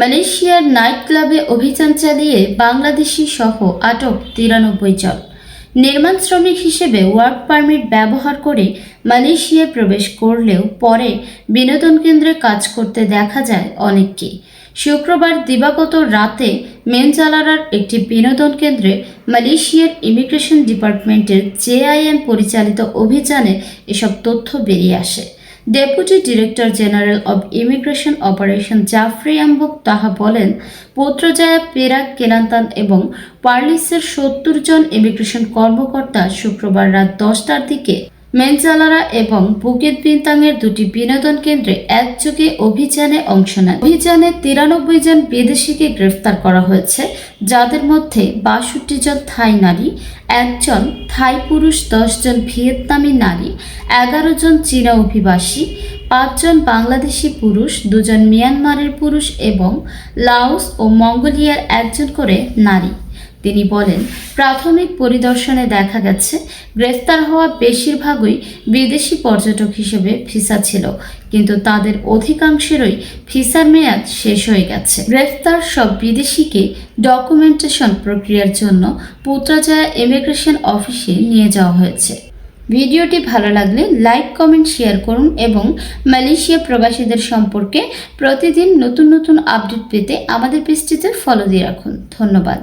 মালয়েশিয়ার নাইট ক্লাবে অভিযান চালিয়ে বাংলাদেশি সহ আটক তিরানব্বই জন। নির্মাণ শ্রমিক হিসেবে ওয়ার্ক পারমিট ব্যবহার করে মালয়েশিয়ায় প্রবেশ করলেও পরে বিনোদন কেন্দ্রে কাজ করতে দেখা যায় অনেককে। শুক্রবার দিবাগত রাতে মেনজালারার একটি বিনোদন কেন্দ্রে মালয়েশিয়ার ইমিগ্রেশন ডিপার্টমেন্টের জেআইএম পরিচালিত অভিযানে এসব তথ্য বেরিয়ে আসে। Deputy director general of immigration operation Jafri Embok Taha বলেন, পৌত্রজায়া পেরাক কেলান্তান এবং পার্লিসের সত্তর জন ইমিগ্রেশন কর্মকর্তা শুক্রবার রাত দশটার দিকে মেনজালারা এবং বুকিত বিন্তাংয়ের দুটি বিনোদন কেন্দ্রে একযোগে অভিযানে অংশ নেন। অভিযানে তিরানব্বই জন বিদেশিকে গ্রেফতার করা হয়েছে, যাদের মধ্যে বাষট্টি জন থাই নারী, একজন থাই পুরুষ দশজন ভিয়েতনামি নারী, এগারো জন চীনা অভিবাসী পাঁচজন বাংলাদেশি পুরুষ, দুজন মিয়ানমারের পুরুষ এবং লাওস ও মঙ্গোলিয়ার একজন করে নারী। তিনি বলেন, প্রাথমিক পরিদর্শনে দেখা গেছে, গ্রেফতার হওয়া বেশিরভাগই বিদেশি পর্যটক হিসেবে ভিসা ছিল, কিন্তু তাদের অধিকাংশেরই ভিসার মেয়াদ শেষ হয়ে গেছে। গ্রেফতার সব বিদেশিকে ডকুমেন্টেশন প্রক্রিয়ার জন্য পুত্রাজয়া ইমিগ্রেশন অফিসে নিয়ে যাওয়া হয়েছে। ভিডিওটি ভালো লাগলে লাইক, কমেন্ট, শেয়ার করুন এবং মালয়েশিয়া প্রবাসীদের সম্পর্কে প্রতিদিন নতুন নতুন আপডেট পেতে আমাদের পেজটিতে ফলো দিয়ে রাখুন। ধন্যবাদ।